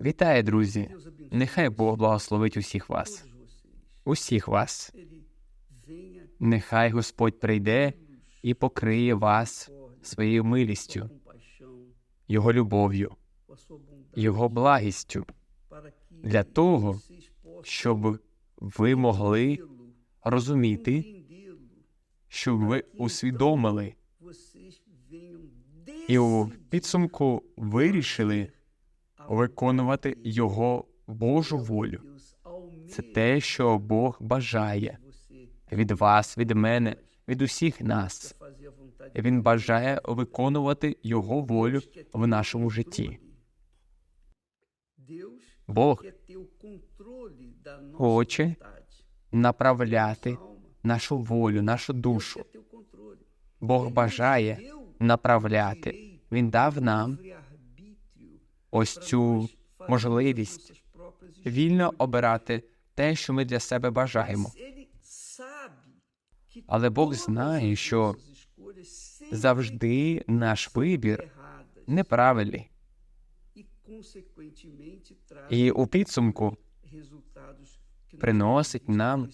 Вітаю, друзі! Нехай Бог благословить усіх вас, усіх вас. Нехай Господь прийде і покриє вас своєю милістю, Його любов'ю, Його благістю, для того, щоб ви могли розуміти, щоб ви усвідомили і у підсумку вирішили виконувати Його Божу волю. Це те, що Бог бажає від вас, від мене, від усіх нас. Він бажає виконувати Його волю в нашому житті. Бог Хоче направляти нашу волю, нашу душу. Бог бажає направляти. Він дав нам ось цю можливість вільно обирати те, що ми для себе бажаємо. Але Бог знає, що завжди наш вибір неправильний. e, І у підсумку приносить нам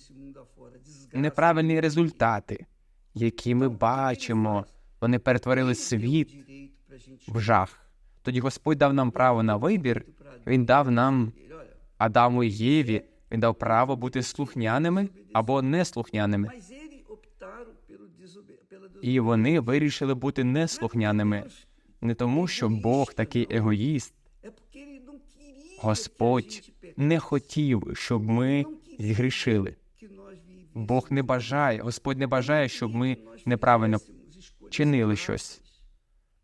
неправильні результати, які ми бачимо. Вони перетворили світ в жах. Тоді Господь дав нам право на вибір. Він дав нам Адаму і Єві. Він дав право бути слухняними або неслухняними. І вони вирішили бути неслухняними. Не тому, що Бог такий егоїст. Господь не хотів, щоб ми згрішили. Бог не бажає, Господь не бажає, щоб ми неправильно чинили щось.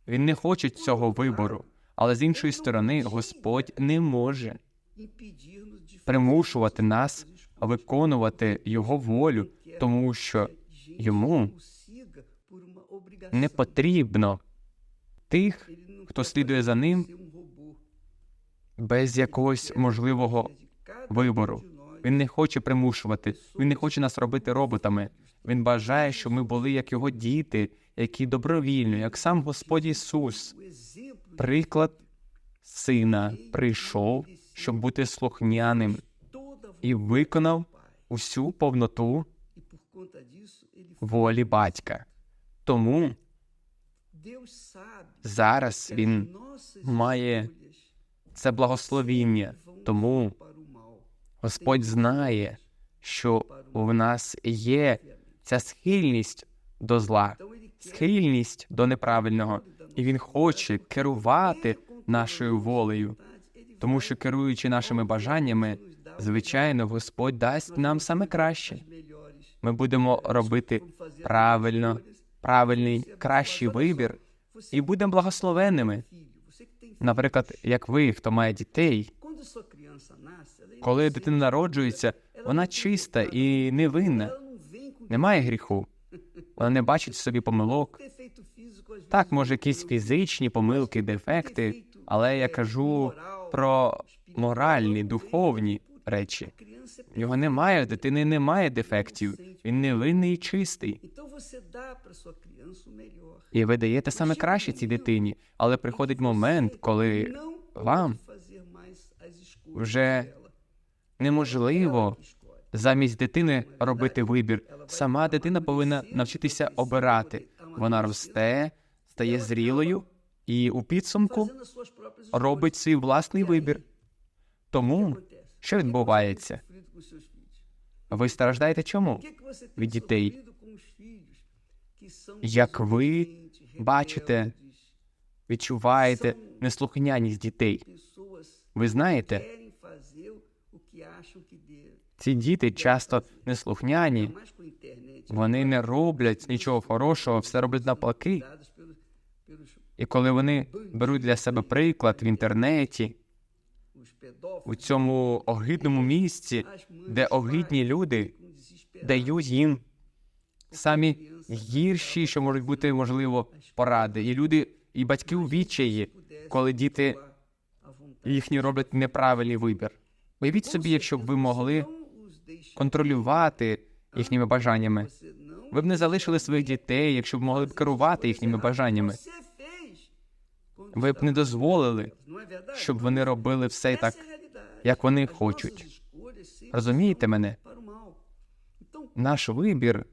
Він не хоче цього вибору. Але з іншої сторони, Господь не може примушувати нас виконувати Його волю, тому що йому не потрібно тих, хто слідує за ним без якогось можливого вибору. Він не хоче примушувати, він не хоче нас робити роботами. Він бажає, щоб ми були як його діти, які добровільно, як сам Господь Ісус. Приклад сина прийшов, щоб бути слухняним, і виконав усю повноту волі батька. Тому зараз він має це благословіння. Тому. Господь знає, що в нас є ця схильність до зла, схильність до неправильного, і він хоче керувати нашою волею, тому що керуючи нашими бажаннями, звичайно, Господь дасть нам саме краще. Ми будемо робити правильно, правильний, кращий вибір і будемо благословенними. Наприклад, як ви, хто має дітей, коли дитина народжується, вона чиста і невинна, немає гріху, вона не бачить в собі помилок. Так, може, якісь фізичні помилки, дефекти, але я кажу про моральні, духовні речі. нього немає, в дитини немає дефектів. Він невинний і чистий. І ви даєте саме краще цій дитині. Але приходить момент, коли вам вже неможливо. Замість дитини робити вибір. Сама дитина повинна навчитися обирати. Вона росте, стає зрілою і у підсумку робить свій власний вибір. Тому що відбувається? Ви страждаєте чому? Від дітей. Як ви бачите, Відчуваєте неслухняність дітей. Ви знаєте, ці діти часто неслухняні, вони не роблять нічого хорошого, все роблять навпаки. І коли вони беруть для себе приклад в інтернеті, у цьому огидному місці, де огидні люди дають їм самі гірші, що можуть бути, можливо, поради. І люди, і батьки у відчаї, коли діти їхні роблять неправильний вибір. Уявіть собі, якщо б ви могли контролювати їхніми бажаннями. Ви б не залишили своїх дітей, якщо б могли б керувати їхніми бажаннями. Ви б не дозволили, щоб вони робили все так, як вони хочуть. Розумієте мене? Наш вибір,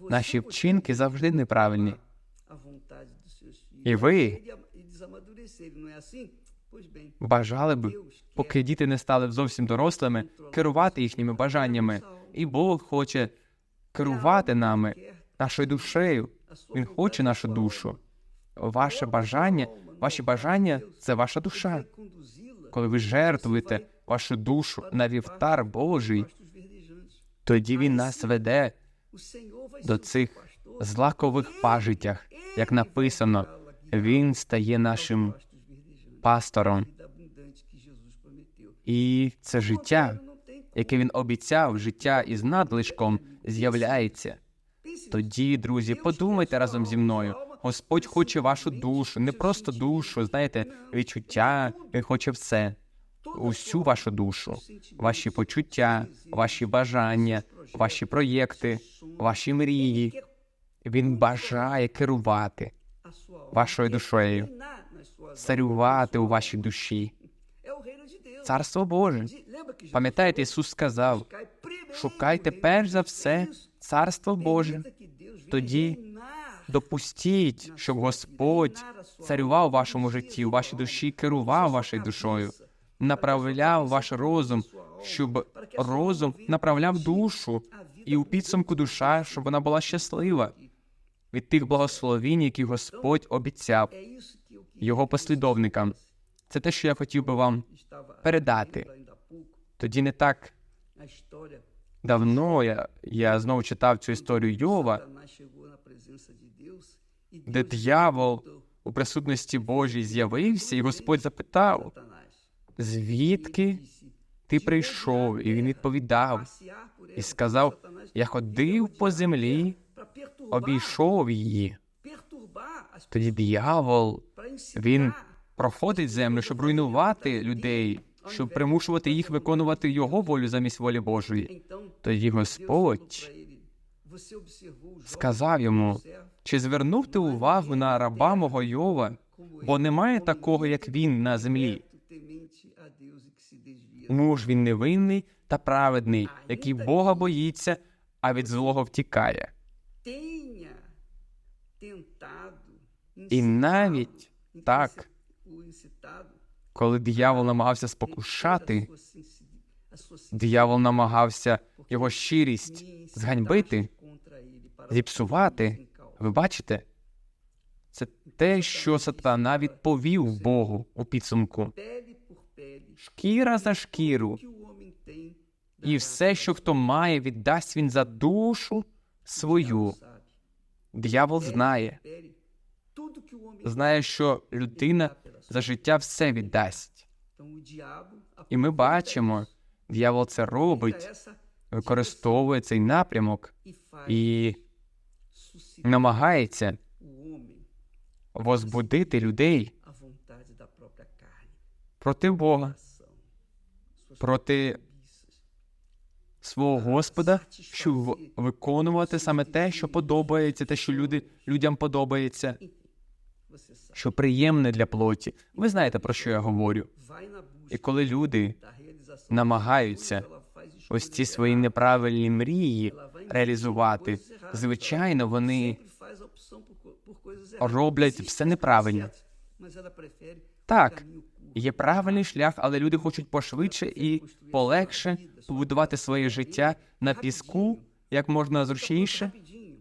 наші вчинки завжди неправильні. І ви бажали б, поки діти не стали зовсім дорослими, керувати їхніми бажаннями. І Бог хоче керувати нами, нашою душею. Він хоче нашу душу. Ваше бажання, ваші бажання це ваша душа. Коли ви жертвуєте вашу душу на вівтар Божий, тоді він нас веде до цих злакових пажитях, як написано, він стає нашим пастором. І це життя, яке він обіцяв, життя із надлишком з'являється. Тоді, друзі, подумайте разом зі мною. Господь хоче вашу душу, не просто душу, знаєте, відчуття, він хоче все, усю вашу душу, ваші почуття, ваші бажання, ваші проєкти, ваші мрії. Він бажає керувати вашою душею, царювати у вашій душі. Царство Боже. Пам'ятаєте, Ісус сказав: шукайте перш за все Царство Боже. Тоді Допустіть, щоб Господь царював у вашому житті, у вашій душі, керував вашою душою, направляв ваш розум, щоб розум направляв душу, і у підсумку душа, щоб вона була щаслива від тих благословінь, які Господь обіцяв Його послідовникам. Це те, що я хотів би вам передати. Тоді не так давно я, я знову читав цю історію Йова, де дьявол у присутності Божій з'явився, і Господь запитав, звідки ти прийшов? І він відповідав і сказав: Я ходив по землі, обійшов її. Тоді диявол він проходить землю, щоб руйнувати людей, щоб примушувати їх виконувати його волю замість волі Божої. Тоді Господь сказав йому: чи звернув ти увагу на раба мого Йова? Бо немає такого, як він на землі. Муж він невинний та праведний, який Бога боїться, а від злого втікає. І навіть так, коли диявол намагався спокушати, диявол намагався його щирість зганьбити, зіпсувати. Ви бачите? Це те, що сатана відповів Богу у підсумку. Шкіра за шкіру, і все, що хто має, віддасть він за душу свою. sabe. Диявол знає, знає, що людина за життя все віддасть. І ми бачимо, isso, диявол це робить, використовує цей напрямок e і намагається возбудити людей проти Бога, проти свого Господа, щоб виконувати саме те, що подобається, те, що люди, людям подобається. Що приємне для плоті. Ви знаєте, про що я говорю. І коли люди намагаються ось ці свої неправильні мрії реалізувати, звичайно, вони роблять все неправильно. Так, є правильний шлях, але люди хочуть пошвидше і полегше побудувати своє життя на піску як можна зручніше,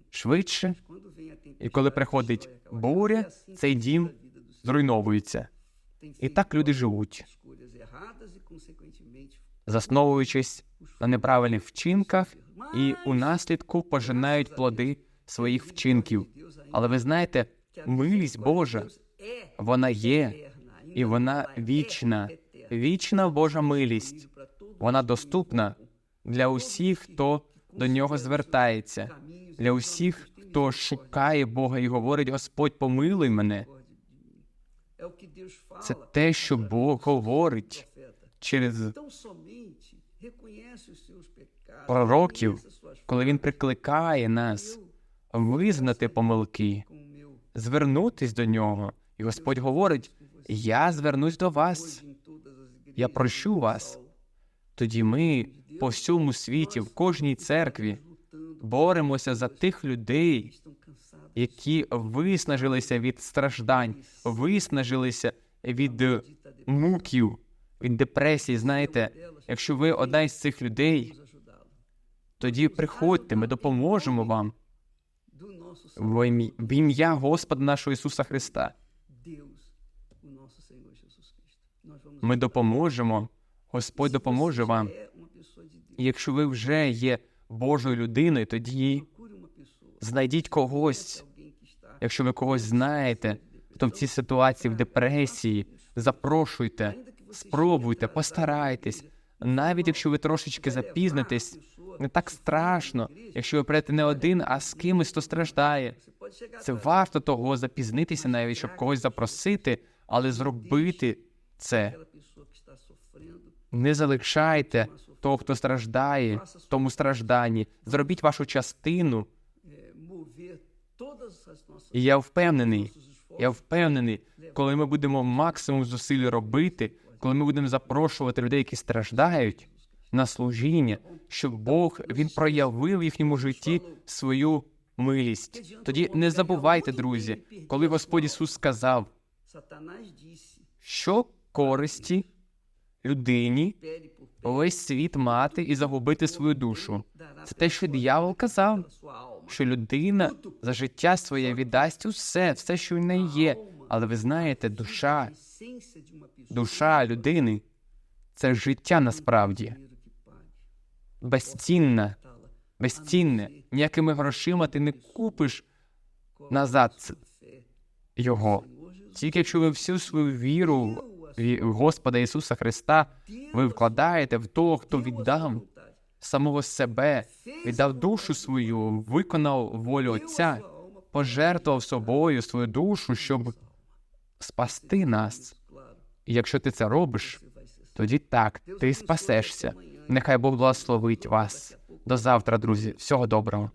швидше. І коли приходить буря, цей дім зруйновується. І так люди живуть, засновуючись на неправильних вчинках, і у наслідку пожинають плоди своїх вчинків. Але ви знаєте, милість Божа, вона є, і вона вічна, вічна Божа милість. Вона доступна для усіх, хто до нього звертається, для усіх, хто шукає Бога і говорить: Господь, помилуй мене. Це те, що Бог говорить через пророків, коли він прикликає нас визнати помилки, звернутись до нього. І Господь говорить: Я звернусь до вас. Я прощу вас. Тоді ми по всьому світі, в кожній церкві, боремося за тих людей, які виснажилися від страждань, виснажилися від муків, від депресії. Знаєте, якщо ви одна із цих людей, тоді приходьте, ми допоможемо вам в ім'я- Господа нашого Ісуса Христа. Ми допоможемо. Господь допоможе вам. якщо ви вже є Божою людиною, тоді знайдіть когось, якщо ви когось знаєте, хто в цій ситуації в депресії, запрошуйте, спробуйте, постарайтесь. Навіть якщо ви трошечки запізнитесь, не так страшно, якщо ви прийдете не один, а з кимось, хто страждає. Це варто того запізнитися навіть, щоб когось запросити, але зробити це. Не залишайте того, хто страждає, в тому стражданні. Зробіть вашу частину. І я впевнений, я впевнений, коли ми будемо максимум зусиль робити, коли ми будемо запрошувати людей, які страждають на служіння, щоб Бог він проявив в їхньому житті свою милість. Тоді не забувайте, друзі, коли Господь Ісус сказав, що користі людині весь світ мати і загубити свою душу. Це те, що диявол казав, що людина за життя своє віддасть усе, все, що в неї є. Але ви знаєте, душа, душа людини це життя насправді безцінна, безцінне. Ніякими грошима ти не купиш назад його. Тільки якщо ви всю свою віру Господа Ісуса Христа ви вкладаєте в того, хто віддав самого себе, віддав душу свою, виконав волю Отця, пожертвував собою свою душу, щоб спасти нас. Якщо ти це робиш, тоді так, ти спасешся. Нехай Бог благословить вас. До завтра, друзі. Всього доброго.